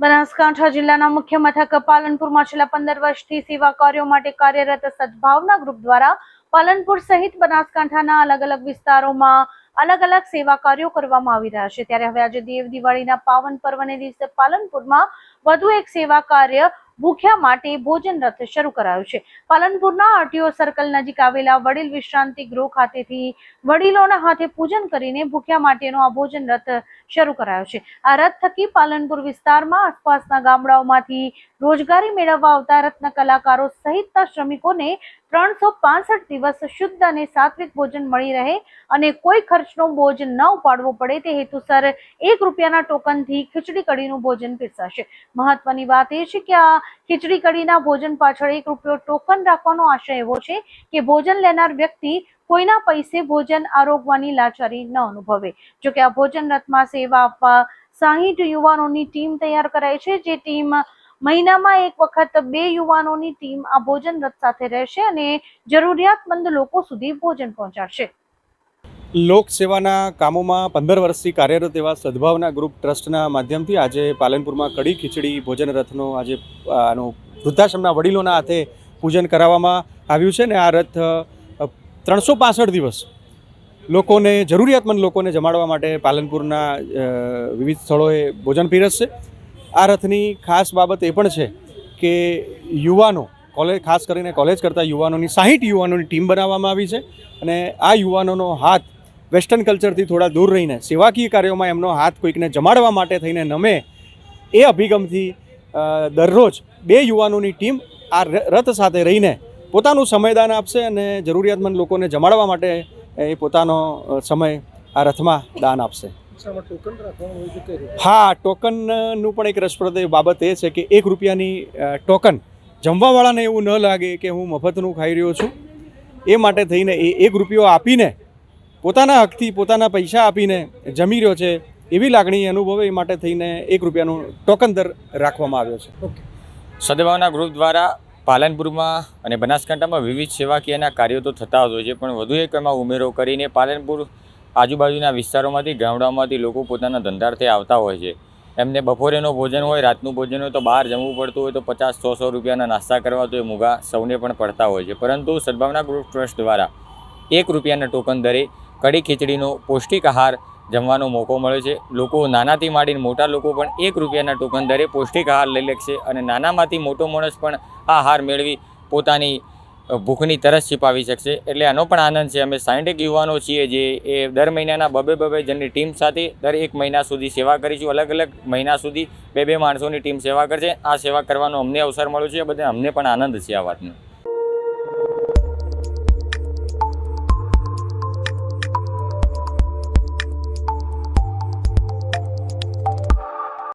બનાસકાંઠા જિલ્લાના મુખ્ય મથક પાલનપુરમાં છેલ્લા પંદર વર્ષથી સેવા કાર્યો માટે કાર્યરત સદભાવના ગ્રુપ દ્વારા પાલનપુર સહિત બનાસકાંઠાના અલગ અલગ વિસ્તારોમાં અલગ અલગ સેવા કાર્યો કરવામાં આવી રહ્યા છે. ત્યારે હવે આજે દેવ દિવાળીના પાવન પર્વને દિવસે પાલનપુરમાં વધુ એક સેવા કાર્ય ભૂખ્યા માટે ભોજન રથ શરૂ કરાયું છે. પાલનપુરના આરટીઓ સર્કલ નજીક આવેલા વડીલ વિશ્રાંતિ ગૃહ ખાતેથી વડીલોના હાથે પૂજન કરીને ભૂખ્યા માટેનો આ ભોજન રથ શરૂ કરાયો છે. આ રથ થકી પાલનપુર વિસ્તારમાં આસપાસના ગામડાઓમાંથી રોજગારી મેળવવા આવતા રત્ન કલાકારો સહિતના શ્રમિકોને ત્રણસો પાસઠ દિવસ શુદ્ધ અને સાત્વિક ભોજન મળી રહે અને કોઈ ખર્ચનો બોજ ન ઉપાડવો પડે તે હેતુસર એક રૂપિયાના ટોકનથી ખીચડી કઢીનું ભોજન પીરસાશે. મહત્વની વાત એ છે કે આ ખીચડી કઢીના ભોજન પાછળ એક રૂપિયો ટોકન રાખવાનો આશય એવો છે કે ભોજન લેનાર વ્યક્તિ કોઈના પૈસે ભોજન આરોગવાની લાચારી ન અનુભવે. જોકે આ ભોજન રથમાં સેવા આપવા સાહીઠ યુવાનોની ટીમ તૈયાર કરાઈ છે. જે ટીમ મહિનામાં એક વખત બે યુવાનોની ટીમ આ ભોજન રથ સાથે રહેશે અને જરૂરિયાતમંદ લોકો સુધી ભોજન પહોંચાડશે. લોકસેવાના કામોમાં પંદર વર્ષથી કાર્યરત એવા સદભાવના ગ્રુપ ટ્રસ્ટના માધ્યમથી આજે પાલનપુરમાં કડી ખીચડી ભોજન રથનો આજે આનો વૃદ્ધાશ્રમના વડીલોના હાથે પૂજન કરાવવામાં આવ્યું છે ને આ રથ ત્રણસો પાસઠ દિવસ લોકોને, જરૂરિયાતમંદ લોકોને જમાડવા માટે પાલનપુરના વિવિધ સ્થળોએ ભોજન પીરસશે. આ રથની ખાસ બાબત એ પણ છે કે યુવાનો કોલેજ ખાસ કરીને કોલેજ કરતા યુવાનોની સાહીઠ યુવાનોની ટીમ બનાવવામાં આવી છે અને આ યુવાનોનો હાથ વેસ્ટર્ન કલ્ચરથી થોડા દૂર રહીને, સેવાકીય કાર્યોમાં એમનો હાથ કોઈકને જમાડવા માટે થઈને નમે એ અભિગમથી દરરોજ બે યુવાનોની ટીમ આ રથ સાથે રહીને પોતાનું સમયદાન આપશે અને જરૂરિયાતમંદ લોકોને જમાડવા માટે એ પોતાનો સમય આ રથમાં દાન આપશે. હા ટોકનનું પણ એક રસપ્રદ બાબત એ છે કે એક રૂપિયાની ટોકન જમવાવાળાને એવું ન લાગે કે હું મફતનું ખાઈ રહ્યો છું. એ માટે થઈને એ એક રૂપિયો આપીને પોતાના હકથી પોતાના પૈસા આપીને જમી રહ્યો છે એવી લાગણી અનુભવે એ માટે થઈને એક રૂપિયાનું ટોકન દર રાખવામાં આવ્યો છે. સદભાવના ગ્રુપ દ્વારા પાલનપુરમાં અને બનાસકાંઠામાં વિવિધ સેવાકીયના કાર્યો તો થતા જ હોય છે પણ વધુ એક એમાં ઉમેરો કરીને પાલનપુર આજુબાજુના વિસ્તારોમાંથી, ગામડાઓમાંથી લોકો પોતાના ધંધાર્થે આવતા હોય છે. એમને બપોરેનો ભોજન હોય, રાતનું ભોજન હોય, તો બહાર જમવું પડતું હોય, તો પચાસ, સો સો રૂપિયાના નાસ્તા કરવા તો એ મૂગા સૌને પણ પડતા હોય છે. પરંતુ સદભાવના ગ્રુપ ટ્રસ્ટ દ્વારા એક રૂપિયાના ટોકન દરે કડી ખીચડીનો પૌષ્ટિક આહાર જમવાનો મોકો મળે છે. લોકો નાનાથી માંડીને મોટા લોકો પણ એક રૂપિયાના ટોકન દરે પૌષ્ટિક આહાર લઈ લેશે અને નાનામાંથી મોટો માણસ પણ આ આહાર મેળવી પોતાની ભૂખની તરસ છીપાવી શકશે. એટલે આનો પણ આનંદ છે. અમે સાયન્ટિક યુવાનો છીએ જે એ દર મહિનાના બબે બબે જણની ટીમ સાથે દર એક મહિના સુધી સેવા કરીશું. અલગ અલગ મહિના સુધી બે બે માણસોની ટીમ સેવા કરશે. આ સેવા કરવાનો અમને અવસર મળ્યો છે. બધા અમને પણ આનંદ છે આ વાતનો.